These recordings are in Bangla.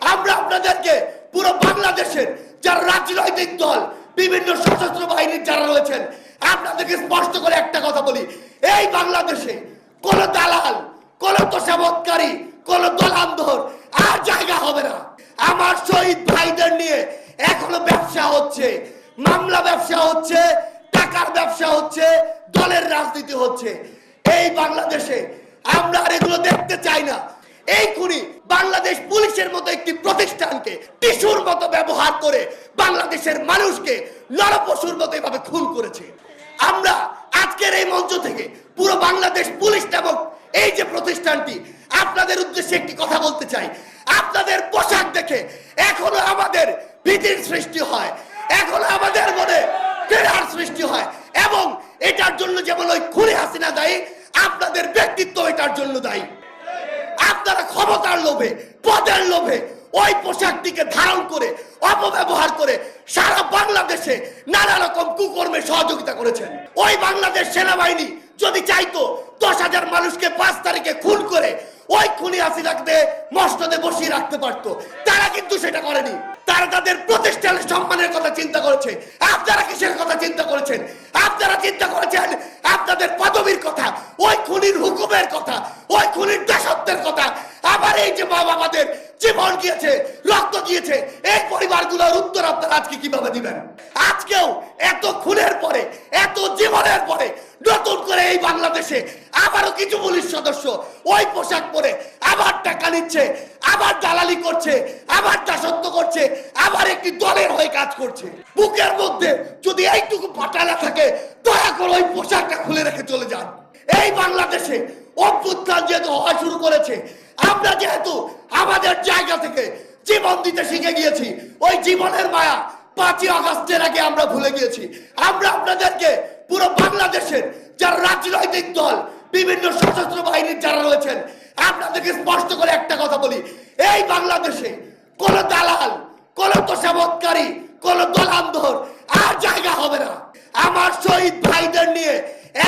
আমরা আপনাদেরকে পুরো বাংলাদেশের যারা রাজনৈতিক দল, বিভিন্ন সশস্ত্র বাহিনীর যারা রয়েছেন, আপনাদেরকে স্পষ্ট করে একটা কথা বলি। এই বাংলাদেশে কোন দালাল, কোন তোষামতকারী কোন দলান্ধর আর জায়গা হবে না। আমার শহীদ ভাইদের নিয়ে এখনও ব্যবসা হচ্ছে, মামলা ব্যবসা হচ্ছে, টাকার ব্যবসা হচ্ছে, দলের রাজনীতি হচ্ছে। এই বাংলাদেশে আমরা আর এগুলো দেখতে চাই না। এই খুনি করে বাংলাদেশের মানুষকে নরপশুর মতো এভাবে খুন করেছে। আমরা আজকের এই মঞ্চ থেকে পুরো বাংলাদেশ পুলিশ নামক এই যে প্রতিষ্ঠানটি, আপনাদের উদ্দেশ্যে একটি কথা বলতে চাই। আপনাদের পোশাক দেখে এখনও আমাদের ভীতির সৃষ্টি হয়, এখনও আমাদের মনে ঘৃণার সৃষ্টি হয় এবং এটার জন্য যেমন ওই খুনে হাসিনা দায়ী, আপনাদের ব্যক্তিত্ব এটার জন্য দায়ী। আপনারা ক্ষমতার লোভে, পদের লোভে ওই পোশাকটিকে ধারণ করে, অপব্যবহার করে সারা বাংলাদেশে নানা রকম কুকর্মে সহযোগিতা করেছেন। ওই বাংলাদেশ সেনাবাহিনী যদি চাইতো দশ হাজার মানুষকে পাঁচ তারিখে খুন করে ওই খুনি হাসিনাকে মসনদে বসিয়ে রাখতে পারতো। তারা কিন্তু সেটা করেনি। তারা তাদের প্রতিষ্ঠানের সম্মানের কথা চিন্তা করেছে। আপনারা কিসের কথা চিন্তা করেছেন? আপনারা চিন্তা করেছেন আপনাদের পদবীর কথা, ওই খুনির হুকুমের কথা, ওই খুনির দাসত্বের কথা। আবার এই যে মা বাবাদের জীবন গিয়েছে, রক্ত গিয়েছে। এই পরিবারগুলোর উত্তর আপনারা আজকে কীভাবে দিবেন? আজকেও এত খুনের পরে, এত জীবনের পরে নতুন করে এই বাংলাদেশে আবারও কিছু পুলিশ সদস্য ওই পোশাক পরে আবার টাকা নিচ্ছে, আবার দালালি করছে, আবার দাসত্ব করছে, আবার একটি দলের হয়ে কাজ করছে। বুকের মধ্যে যদি এইটুকু পাটালা থাকে, দয়া করে ওই পোশাকটা খুলে রেখে চলে যান। এই বাংলাদেশে অভ্যুত্থান যেহেতু হওয়া শুরু করেছে আমরা যেহেতু আমাদের জায়গা থেকে জীবন দিতে শিখে গিয়েছি, ওই জীবনের মায়া পাঁচই আগস্টের আগে আমরা ভুলে গিয়েছি। আমরা আপনাদেরকে পুরো বাংলাদেশের যারা রাজনৈতিক দল, বিভিন্ন সশস্ত্র বাহিনীর যারা রয়েছেন, আপনাদেরকে স্পষ্ট করে একটা কথা বলি। এই বাংলাদেশে কোন দালাল, কোন তোষামতকারী, কোন দলান্ধর আর জায়গা হবে না। আমার শহীদ ভাইদের নিয়ে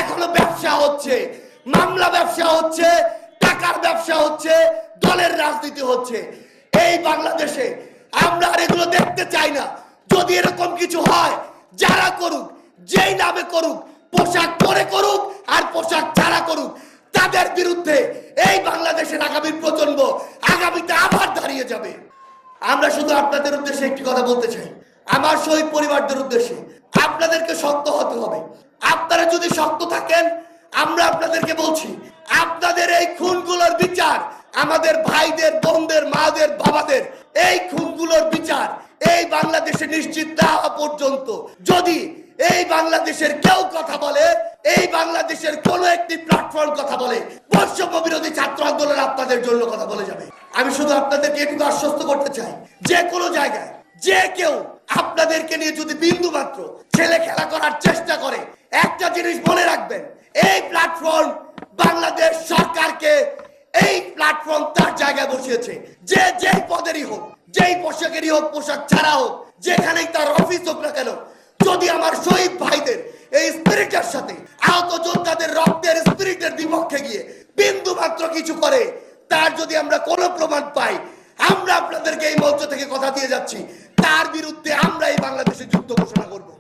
এখনও ব্যবসা হচ্ছে, মামলা ব্যবসা হচ্ছে টাকার ব্যবসা হচ্ছে, দলের রাজনীতি হচ্ছে। এই বাংলাদেশে আমরা আর এগুলো দেখতে চাই না। যদি এরকম কিছু হয়, যারা করুক, যেই নামে করুক, পোশাক পরে করুক আর পোশাক ছাড়া করুক, তাদের বিরুদ্ধে এই বাংলাদেশের আগামী প্রজন্ম আগামীতে আবার দাঁড়িয়ে যাবে। আমরা শুধু আপনাদের উদ্দেশ্যে একটি কথা বলতে চাই। আমার শহীদ পরিবারদের উদ্দেশ্যে আপনাদেরকে শক্ত হতে হবে। আপনারা যদি শক্ত থাকেন আমরা আপনাদেরকে বলছি, আপনাদের এই খুনগুলোর বিচার আমাদের ভাইদের, বোনদের, মাদের, বাবাদের, এই খুনগুলোর বিচার এই বাংলাদেশে নিশ্চিত না হওয়া পর্যন্ত। যদি এই বাংলাদেশের কেউ কথা বলে, এই বাংলাদেশের কোন একটি প্ল্যাটফর্ম কথা বলে, বৈষম্য বিরোধী ছাত্র আন্দোলন আপনাদের জন্য কথা বলে যাবে। আমি শুধু আপনাদেরকে এটুকু আশ্বস্ত করতে চাই, যে কোনো জায়গায় যে কেউ আপনাদেরকে নিয়ে যদি বিন্দু মাত্র ছেলে খেলা করার চেষ্টা করে যে যেই পদেরই হোক, যেই পোশাকেরই হোক, পোশাক ছাড়া হোক, যেখানেই তার অফিস হোক না কেন, যদি আমার শহীদ ভাইদের এই স্পিরিটের সাথে, আহত যোদ্ধাদের রক্তের স্পিরিটের বিপক্ষে গিয়ে বিন্দু মাত্র কিছু করে, তার যদি আমরা কোনো প্রমাণ পাই, আমরা আপনাদেরকে এই মঞ্চ থেকে কথা দিয়ে যাচ্ছি, তার বিরুদ্ধে আমরা এই বাংলাদেশে যুদ্ধ ঘোষণা করব।